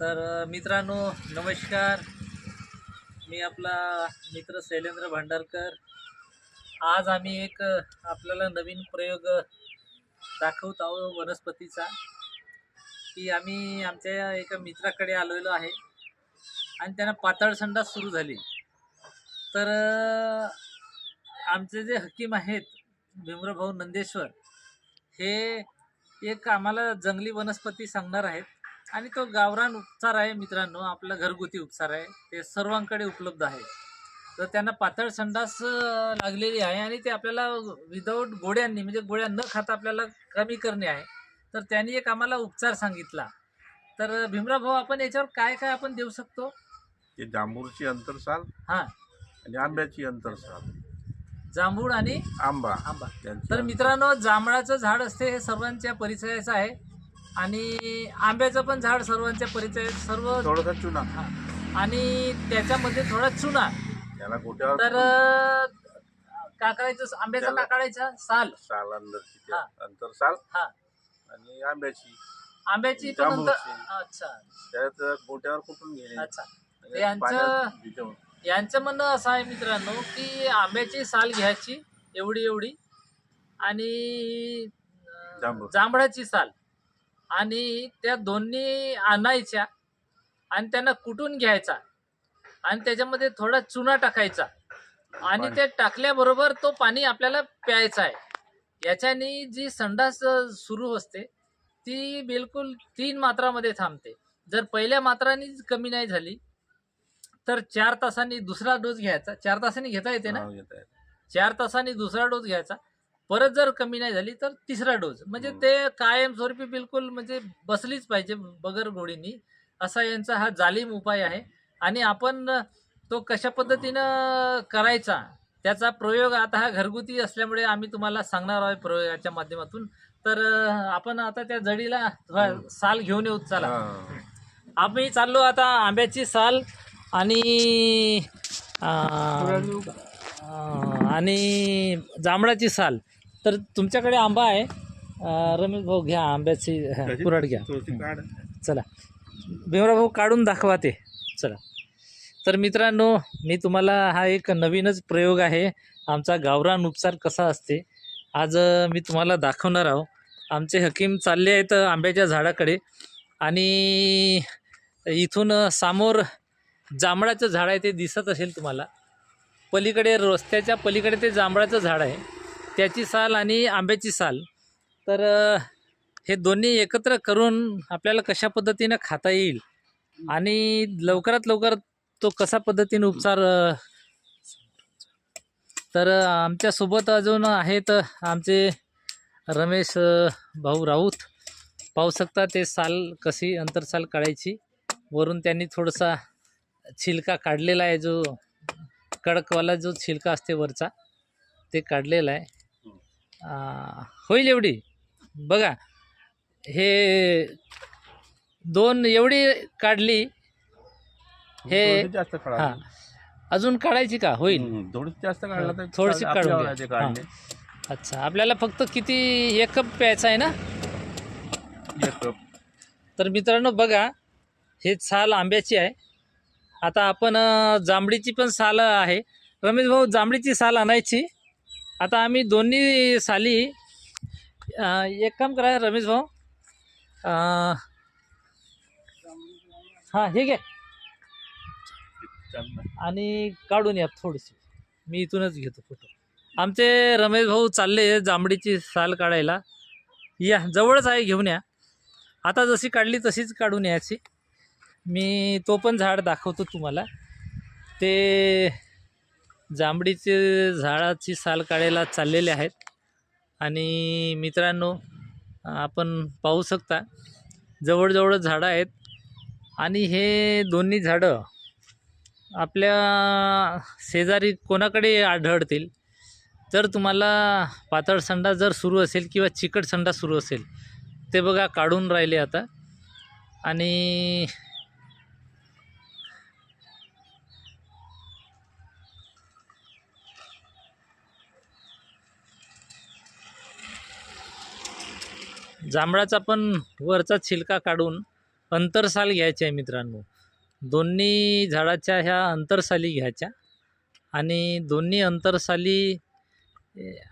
तर मित्रांनो नमस्कार. मी आपला मित्र शैलेंद्र भांडारकर. आज आम्ही एक आपल्याला नवीन प्रयोग दाखवत आहोत वनस्पतीचा. की आम्ही आमच्या एका मित्राकडे आलेलो आहे आणि त्यांना पातळ संडास सुरू झाली. तर आमचे जे हकीम आहेत भीमराव नंदेश्वर हे एक आम्हाला जंगली वनस्पती सांगणार आहेत. आणि तो गावरान उपचार आहे मित्रांनो आपला घरगुती उपचार आहे. ते सर्वांकडे उपलब्ध आहे. तर त्यांना पातळ संडास लागलेली आहे आणि ते आपल्याला विदाऊट गोळ्यांनी म्हणजे गोळ्या न खाता आपल्याला कमी करणे आहे. तर त्यांनी एक आम्हाला उपचार सांगितला. तर भीमराव भाऊ आपण याच्यावर काय काय आपण देऊ शकतो? ते जांभूळची अंतरसाल हां. आणि आंब्याची अंतरसाल. जांभूळ आणि आंबा आंबा. तर मित्रांनो जांभळाचं झाड असते हे सर्वांच्या परिचयाचं आहे. आणि आंब्याचं पण झाड सर्वांच्या परिचय सर्व थोडासा चुना हा. आणि त्याच्यामध्ये थोडा चुना त्याला गोट्यावर तर अं, काय करायचं आंब्याचा त्याला- काढायचा साल साल अंदरची ते हा. हा आणि आंब्याची आंब्याची पण नंतर जांभूळची. अच्छा त्यात गोट्यावर कुठून घेणे अच्छा आणि यांचं- पाण्यात भिजवून. यांचं म्हणणं असं आहे मित्रांनो की आंब्याची साल घ्यायची एवढी एवढी आणि अं, जांभूळ. जांभळाची साल आणि त्या दोन्ही आणायच्या आणि त्यांना कुटून घ्यायचा आणि त्याच्यामध्ये थोडा चुना टाकायचा आणि. ते टाकल्याबरोबर तो पाणी आपल्याला प्यायचा आहे. याच्याने जी संडास सुरू असते ती बिलकुल तीन मात्रामध्ये थांबते. जर पहिल्या मात्रांनी कमी नाही झाली तर चार तासांनी दुसरा डोस घ्यायचा. चार तासांनी घेता येते ना? हा. चार तासांनी दुसरा डोस घ्यायचा. परत जर कमी नाही झाली तर तिसरा डोस. म्हणजे. ते कायमस्वरूपी बिलकुल म्हणजे बसलीच पाहिजे बगर गोळीनी असा यांचा हा जालीम उपाय आहे. आणि आपण तो कशा पद्धतीनं करायचा त्याचा प्रयोग आता हा घरगुती असल्यामुळे आम्ही तुम्हाला सांगणार आहोत प्रयोगाच्या माध्यमातून. तर आपण आता त्या जडीला. साल घेऊन येऊ चला. आम्ही चाललो आता आंब्याची साल आणि आणि जांभळाची साल. तर तुमच्याकडे आंबा आहे. अं, रमेश भाऊ घ्या आंब्याची हा, कुऱ्हाड घ्या. थोडीशी काढ. चला. भीमराव भाऊ काढून दाखवा ते. चला. तर मित्रांनो मी तुम्हाला हा एक नवीनच प्रयोग आहे. आमचा गावरान उपचार कसा असते आज अ, मी तुम्हाला दाखवणार आहो. आमचे हकीम चालले आहेत आंब्याच्या झाडाकडे आणि इथून अ, समोर जांभळाचं झाड आहे ते दिसत असेल तुम्हाला. पलीकडे रस्त्याच्या पलीकडे ते जांभळाचं झाड आहे. त्याची साल आणि आंब्याची साल. तर हे दोन्ही एकत्र करून आपल्याला कशा पद्धतीनं खाता येईल? आणि लवकरात लवकर तो कसा पद्धतीने उपचार तर आमच्यासोबत अजून आहेत आमचे रमेश भाऊ राऊत. पाहू शकता ते साल कशी अंतरसाल काढायची. वरून त्यांनी थोडासा छिलका काढलेला आहे जो कडकवाला जो छिलका असते वरचा ते काढलेला आहे. होईल एवढी. बघा हे दोन एवढी काढली हे जास्त काढा. हां. अजून काढायची का? होईल. जास्त काढला तर थोडीशी काढून घ्या. वयाचे काढले. अच्छा आपल्याला फक्त किती एक कप प्यायचा आहे ना? एक कप. तर मित्रांनो बघा हे साल आंब्याची आहे. आता आपण अ, जांभळीची पण साल आहे. रमेश भाऊ जांभळीची साल आणायची. आता आम्ही दोन्ही साली एक काम करा रमेश भाऊ. हां हे घ्या. आणि काढून या थोडीशी मी इथूनच घेतो फोटो. आमचे रमेश भाऊ चालले जांभळीची साल काढायला. या जवळच आहे घेऊन या. आता जशी काढली तशीच काढून यायची. मी तो पण झाड दाखवतो तुम्हाला. ते जांभळीचे झाडाची साल काढायला चाललेले आहेत. आणि मित्रांनो आपण पाहू शकता जवळजवळ झाडं आहेत. आणि हे दोन्ही झाडं आपल्या शेजारी कोणाकडे आढळतील? जर तुम्हाला पातळ संडा जर सुरू असेल किंवा चिकट संडा सुरू असेल ते बघा काढून राहिले आता. आणि जांभळाचा पण वरचा छिलका काढून अंतरसाल घ्यायची आहे मित्रांनो. दोन्ही झाडाच्या ह्या अंतरसाली घ्यायच्या आणि दोन्ही अंतरसाली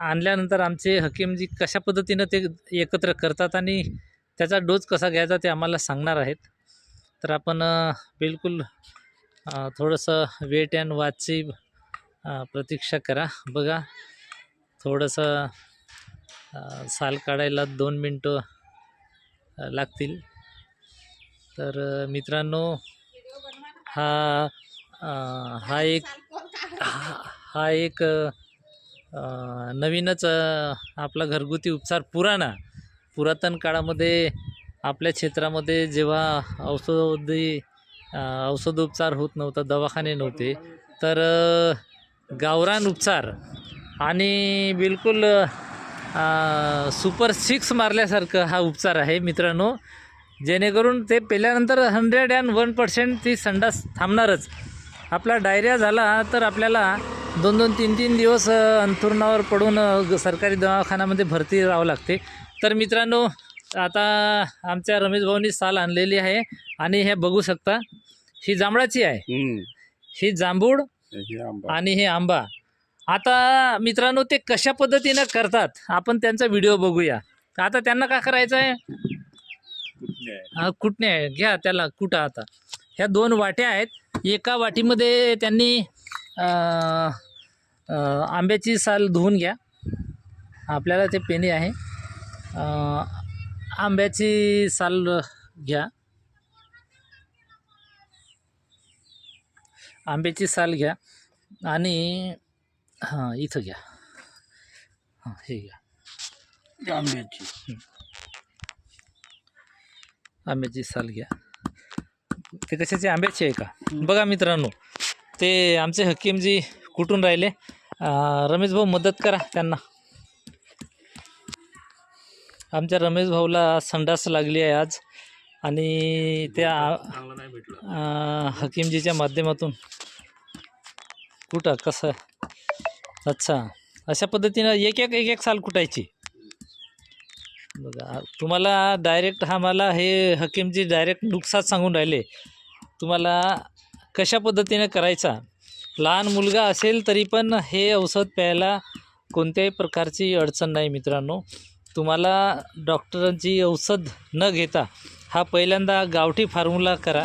आणल्यानंतर आमचे हकीमजी कशा पद्धतीनं ते एकत्र करतात आणि त्याचा डोस कसा घ्यायचा ते आम्हाला सांगणार आहेत. तर आपण बिलकुल थोडंसं वेट अँड वाचची प्रतीक्षा करा. बघा थोडंसं साल काढायला दोन मिनटं लागतील. तर मित्रांनो हा हा एक हा हा एक नवीनच आपला घरगुती उपचार पुराणा. पुरातन काळामध्ये आपल्या क्षेत्रामध्ये जेव्हा औषधी औषधोपचार होत नव्हता दवाखाने नव्हते तर गावरान उपचार आणि बिलकुल सुपर सिक्स मारल्यासारखं हा उपचार आहे मित्रांनो. जेणेकरून ते पेल्यानंतर हंड्रेड अँड वन पर्सेंट ती संडास थांबणारच. आपला डायरिया झाला तर आपल्याला दोन दोन तीन तीन दिवस अंथरुणावर पडून सरकारी दवाखान्यामध्ये भरती राहावं लागते. तर मित्रांनो आता आमच्या रमेश भाऊनी साल आणलेली आहे आणि हे बघू शकता ही जांभळाची आहे. ही जांभूळ आणि हे आंबा. आता मित्रांनो ते कशा पद्धतीनं करतात आपण त्यांचा व्हिडिओ बघूया. आता त्यांना काय करायचं आहे? हा, कुटणे आहे? घ्या त्याला कुठं आता. ह्या दोन वाट्या आहेत. एका वाटीमध्ये त्यांनी आंब्याची साल धुवून घ्या. आपल्याला ते पेनी आहे. आंब्याची साल घ्या. आंब्याची साल घ्या. आणि हां इथं घ्या. हां हे घ्या. आंब्याची. आंब्याची साल घ्या. ते कशाचे? आंब्याची आहे का? बघा मित्रांनो ते आमचे हकीमजी कुठून राहिले? रमेश भाऊ मदत करा त्यांना. आमच्या रमेश भाऊला संडास लागली आहे आज आणि त्या हकीमजीच्या माध्यमातून कुठं कसं? अच्छा. अशा पद्धतीनं एक एक एक एक साल कुटायची. बघा तुम्हाला डायरेक्ट हा मला हे हकीमजी डायरेक्ट नुकसान सांगून राहिले. तुम्हाला कशा पद्धतीनं करायचा? लहान मुलगा असेल तरी पण हे औषध प्यायला कोणत्याही प्रकारची अडचण नाही मित्रांनो. तुम्हाला डॉक्टरांची औषध न घेता हा पहिल्यांदा गावठी फॉर्म्युला करा.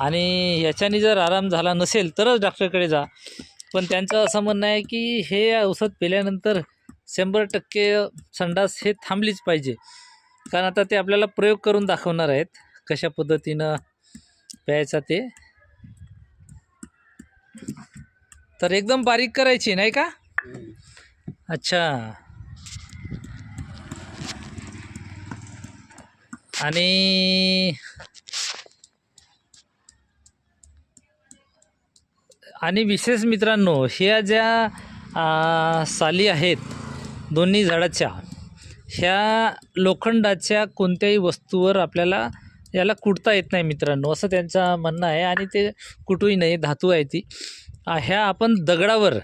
आणि याच्याने जर आराम झाला नसेल तरच डॉक्टरकडे जा. पण त्यांचं असं म्हणणं आहे की हे औषध पिल्यानंतर शंभर टक्के संडास हे थांबलीच पाहिजे. कारण आता ते आपल्याला प्रयोग करून दाखवणार आहेत कशा पद्धतीनं प्यायचा ते. तर एकदम बारीक करायची नाही का? अच्छा. आणि आणि विशेष मित्रांनो ह्या ज्या साली आहेत दोन्ही झाडाच्या ह्या लोखंडाच्या कोणत्याही वस्तूवर आपल्याला याला कुटता येत नाही मित्रांनो असं त्यांचं म्हणणं आहे. आणि ते कुटूही नाही धातू आहे ती. ह्या आपण दगडावर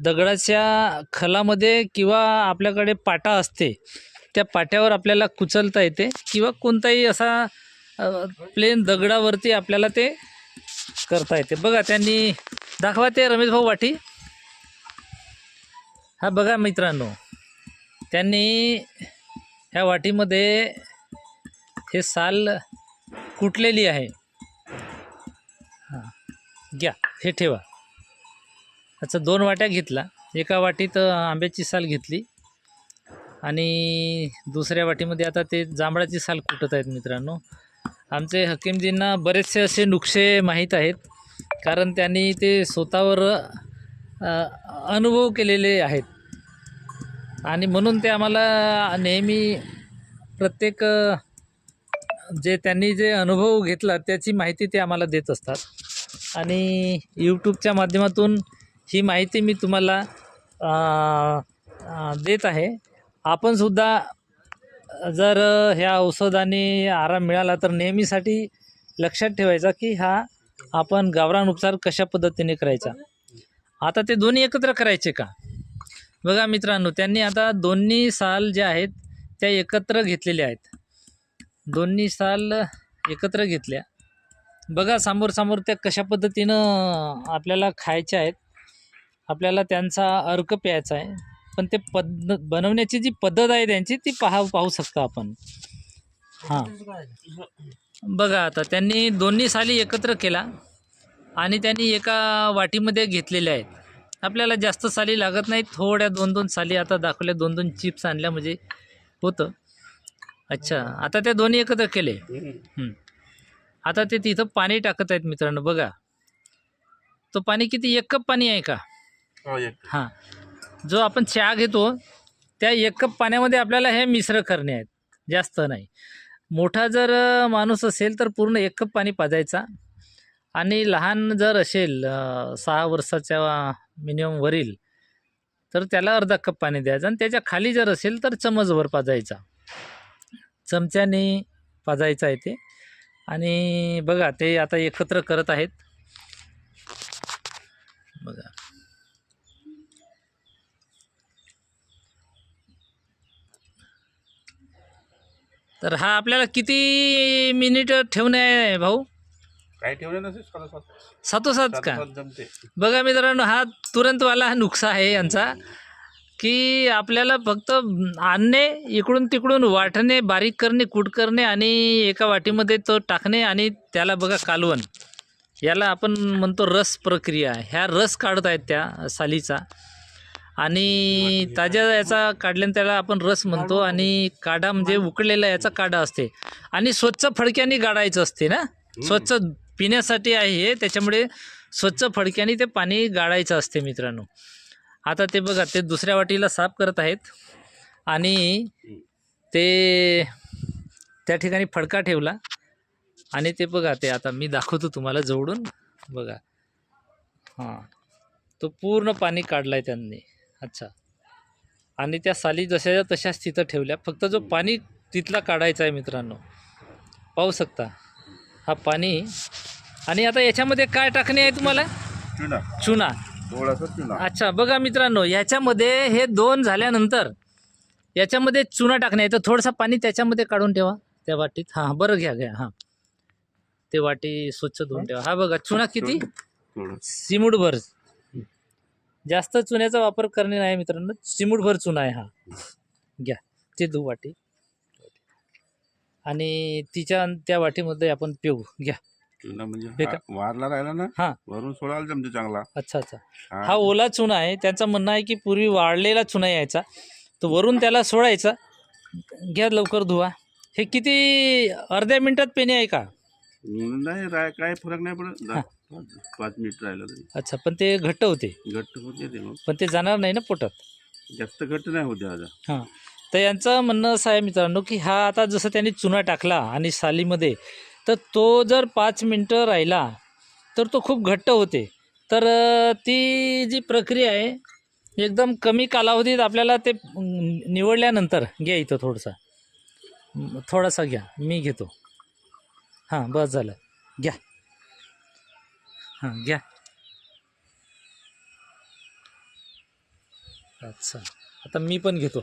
दगडाच्या खलामध्ये किंवा आपल्याकडे पाटा असते त्या पाट्यावर आपल्याला कुचलता येते किंवा कोणताही असा प्लेन दगडावरती आपल्याला ते करता येते बघा त्यांनी दाखवा ते रमेश भाऊ वाटी. हा बघा मित्रांनो त्यांनी ह्या वाटीमध्ये हे साल कुटलेली आहे. हां घ्या हे ठेवा. अच्छा दोन वाट्या घेतला. एका वाटीत आंब्याची साल घेतली आणि दुसऱ्या वाटीमध्ये आता ते जांभळाची साल कुटत आहेत मित्रांनो. आमचे हकीमजींना बरेचसे असे नुकसे माहीत आहेत. कारण त्यांनी ते स्वतःवर अनुभव केलेले आहेत. आणि म्हणून ते आम्हाला नेहमी प्रत्येक जे त्यांनी जे अनुभव घेतला त्याची माहिती ते आम्हाला देत असतात. आणि यूट्यूबच्या माध्यमातून ही माहिती मी तुम्हाला देत आहे. आपणसुद्धा जर ह्या औषधाने आराम मिळाला तर नेहमीसाठी लक्षात ठेवायचा की हा आपण गावरान उपचार कशा पद्धतीने करायचा? आता ते दोन्ही एकत्र करायचे का? बघा मित्रांनो त्यांनी आता दोन्ही साल ज्या आहेत त्या एकत्र घेतलेल्या आहेत. दोन्ही साल एकत्र घेतल्या. बघा समोर समोर त्या कशा पद्धतीनं आपल्याला खायच्या आहेत. आपल्याला त्यांचा अर्क प्यायचा आहे. पण ते पद्ध बनवण्याची जी पद्धत आहे त्यांची ती पाहा पाहू शकता आपण. हां. बघा आता त्यांनी दोन्ही साली एकत्र केला आणि त्यांनी एका वाटीमध्ये घेतलेल्या आहेत. आपल्याला जास्त साली लागत नाही थोड्या दोन दोन साली आता दाखवल्या दोन दोन चिप्स आणल्या म्हणजे होतं. अच्छा आता त्या दोन्ही एकत्र केले. आता ते तिथं पाणी टाकत आहेत मित्रांनो बघा. तो पाणी किती एक कप पाणी आहे का? हो हां. जो आपण चहा घेतो त्या एक कप पाण्यामध्ये आपल्याला हे मिश्र करणे आहेत. जास्त नाही. मोठा जर माणूस असेल तर पूर्ण एक कप पाणी पाजायचा. आणि लहान जर असेल सहा वर्षाच्या मिनिमम वरील तर त्याला अर्धा कप पाणी द्यायचं. आणि त्याच्याखाली जर असेल तर चमचभर पाजायचा. चमच्याने पाजायचा आहे ते. आणि बघा ते आता एकत्र करत आहेत. बघा. तर हा आपल्याला किती मिनिट ठेवणे आहे भाऊ? काय ठेवलं नसेल? साला सात सातोसात का जमते. बघा मित्रांनो हा तुरंतवाला नुकसा आहे यांचा की आपल्याला फक्त आणणे इकडून तिकडून वाटणे बारीक करणे कूट करणे आणि एका वाटीमध्ये तो टाकणे आणि त्याला बघा कालवण. याला आपण म्हणतो रस प्रक्रिया. ह्या रस काढत आहेत त्या सालीचा. आणि ताज्या याचा काढल्याने त्याला आपण रस म्हणतो आणि काढा म्हणजे उकळलेला याचा काढा असते. आणि स्वच्छ फडक्याने गाडायचं असते ना? स्वच्छ पिण्यासाठी आहे हे त्याच्यामुळे स्वच्छ फडक्याने ते पाणी गाळायचं असते मित्रांनो. आता ते बघा ते दुसऱ्या वाटीला साफ करत आहेत. आणि ते त्या ठिकाणी फडका ठेवला. आणि ते बघा ते आता मी दाखवतो तुम्हाला जवळून. बघा. हां. तो पूर्ण पाणी काढला आहे त्यांनी. अच्छा. आणि त्या साली जशाच्या तशाच तिथं ठेवल्या. फक्त जो पाणी तिथला काढायचा आहे मित्रांनो पाहू शकता. हा पाणी. आणि आता याच्यामध्ये काय टाकणे आहे तुम्हाला? चुना. चुना. थोडासा चुना. अच्छा बघा मित्रांनो याच्यामध्ये हे दोन झाल्यानंतर याच्यामध्ये चुना टाकणे आहे. तर थोडंसं पाणी त्याच्यामध्ये काढून ठेवा त्या वाटीत. हां बरं घ्या घ्या हां. ते वाटी स्वच्छ धुवून ठेवा. हा बघा चुना किती? चिमूटभर जास्त चुन्याचा वापर करणे नाही मित्रांनो चिमूटभर चुना आहे हा. घ्या ते धु वाटी. आणि तिच्या त्या वाटीमध्ये आपण पिऊ घ्या. चुना म्हणजे हा वारला राहिला ना हां. वरून सोडायला जमते चांगला. अच्छा अच्छा. हा. हा ओला चुना आहे त्यांचं म्हणणं आहे की पूर्वी वाळलेला चुना यायचा तर वरून त्याला सोडायचा. घ्या लवकर धुवा. हे किती अर्ध्या मिनिटात पेने आहे का? नाही राय काय फरक नाही पडत. पाच- मिनिट राहिलं तरी. अच्छा पण ते घट्ट होते. घट्ट होते ते मग. पण ते जाणार नाही ना पोटात? जास्त घट्ट नाही होते आता. हां. तर यांचं म्हणणं असं आहे मित्रांनो की हा आता जसं त्यांनी चुना टाकला आणि सालीमध्ये तर तो जर पाच मिनटं राहिला तर तो खूप घट्ट होते. तर ती जी प्रक्रिया आहे एकदम कमी कालावधीत आपल्याला ते निवडल्यानंतर घ्या इथं थोडंसं. थोडासा घ्या. मी घेतो. हां बस झालं. घ्या. हां घ्या. अच्छा. आता मी पण घेतो.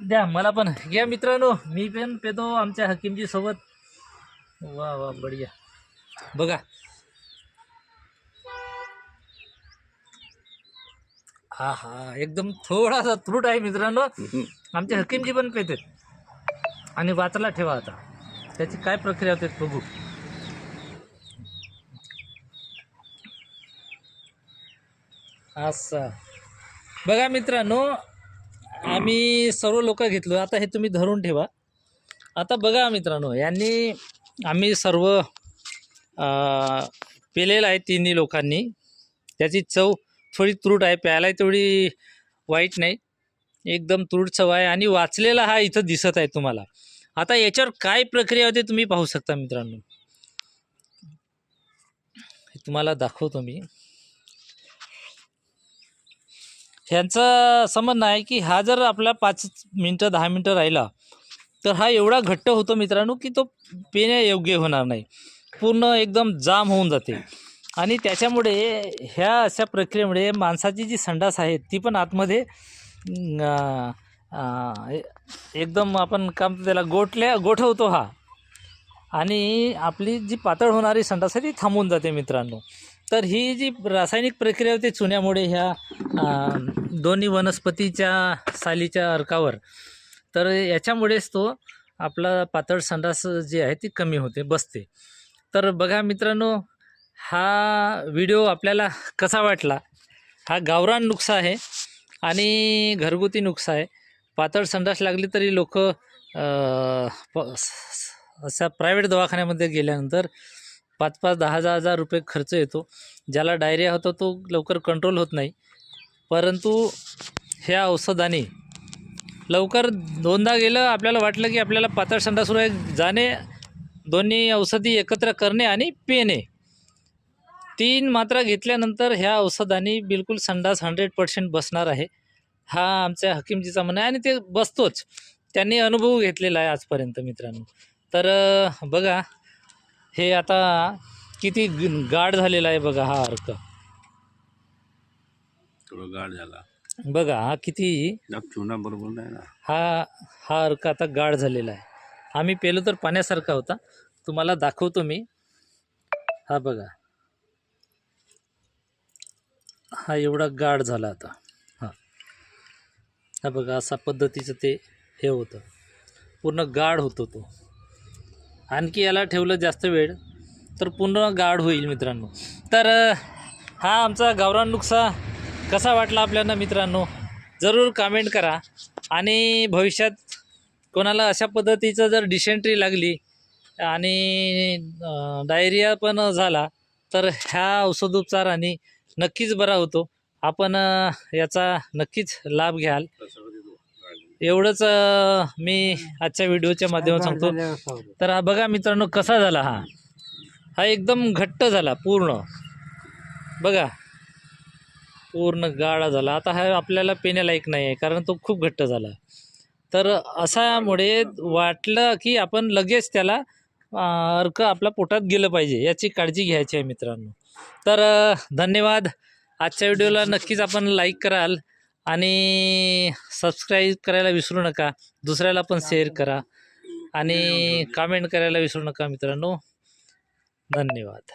द्या मला पण. घ्या मित्रांनो मी पण पेतो आमच्या हकीमजी सोबत. वा वा बढिया. बघा. हा हा एकदम थोडासा त्रुट आहे मित्रांनो. आमचे हकीमजी पण पेतात आणि वाचला ठेवा आता. त्याची काय प्रक्रिया होते बघू. असं. बघा मित्रांनो आम्ही सर्व लोक घेतलो. आता हे तुम्ही धरून ठेवा. आता बघा मित्रांनो यांनी आम्ही सर्व पेलेलं आहे तिन्ही लोकांनी. त्याची चव थोडी त्रूट आहे. प्यायला तेवढी वाईट नाही. एकदम त्रूट चव आहे आणि वाचलेला हा इथं दिसत आहे तुम्हाला. आता याच्यावर काय प्रक्रिया होते तुम्ही पाहू शकता मित्रांनो. तुम्हाला दाखवतो मी. ह्यांचं असं म्हणणं आहे की हा जर आपला पाच मिनटं दहा मिनटं राहिला तर हा एवढा घट्ट होतो मित्रांनो की तो पिण्यायोग्य होणार नाही. पूर्ण एकदम जाम होऊन जाते. आणि त्याच्यामुळे ह्या अशा प्रक्रियेमुळे माणसाची जी संडास आहे ती पण आतमध्ये अं, अं, ए- एकदम आपण काम त्याला गोठल्या गोठवतो हा. आणि आपली जी पातळ होणारी संडास आहे ती थांबून जाते मित्रांनो. तर ही जी रासायनिक प्रक्रिया होते चुन्यामुळे ह्या अं, दोन्ही वनस्पतीच्या सालीच्या अर्कावर तर याच्यामुळेच तो आपला पातळ संडास जी आहे ती कमी होते बसते. तर बघा मित्रांनो हा व्हिडिओ आपल्याला कसा वाटला? हा गावरान नुकसा आहे. आणि घरगुती नुकसा आहे. पातळ संडास लागली तरी लोक अशा प्रायव्हेट दवाखान्यामध्ये गेल्यानंतर पाच पाच दहा दहा हजार रुपये खर्च येतो. ज्याला डायरिया होतो तो लवकर कंट्रोल होत नाही. परंतु ह्या औषधाने लवकर दोनदा गेलं आपल्याला वाटलं की आपल्याला पातळ संडासवर आहे जाणे दोन्ही औषधी एकत्र करणे आणि पिणे. तीन मात्रा घेतल्यानंतर ह्या औषधाने बिलकुल संडास हंड्रेड पर्सेंट बसणार आहे. हा आमच्या हकीमजीचा म्हणणं आहे आणि ते बसतोच. त्यांनी अनुभव घेतलेला आहे आजपर्यंत मित्रांनो. तर बघा हे आता किती गाढ झालेला आहे बघा हा अर्क. थोडं गाड झाला. बघा हा किती चुना बरोबर नाही ना. हा हा अर्क आता गाढ झालेला आहे. आम्ही पेलो तर पाण्यासारखा होता. तुम्हाला दाखवतो मी. हा बघा. हा एवढा गाढ झाला आता. हां. हा बघा असा पद्धतीचं ते हे होतं. पूर्ण गाढ होतो तो. आणखी याला ठेवलं जास्त वेळ तर पूर्ण गाढ होईल मित्रांनो. तर हा आमचा गावरान नुकसा कसा वाटला आपल्याला मित्रांनो? जरूर कमेंट करा. आणि भविष्यात कोणाला अशा पद्धतीचं जर डिसेंट्री लागली आणि डायरिया पण झाला तर ह्या औषधोपचाराने नक्कीच बरा होतो. आपण याचा नक्कीच लाभ घ्याल. एवढंच मी आजच्या व्हिडिओच्या माध्यमातून सांगतो. तर हा बघा मित्रांनो कसा झाला हा? हा एकदम घट्ट झाला पूर्ण. बघा. पूर्ण गाळा झाला. आता हा आपल्याला पिण्यालायक नाही आहे कारण तो खूप घट्ट झाला. तर अशामुळे वाटलं की आपण लगेच त्याला अर्क आपल्या पोटात गेलं पाहिजे याची काळजी घ्यायची आहे मित्रांनो. तर धन्यवाद. आजच्या व्हिडिओला नक्कीच आपण लाईक कराल आणि सबस्क्राईब करायला विसरू नका. दुसऱ्याला पण शेअर करा आणि कमेंट करायला विसरू नका मित्रांनो. धन्यवाद.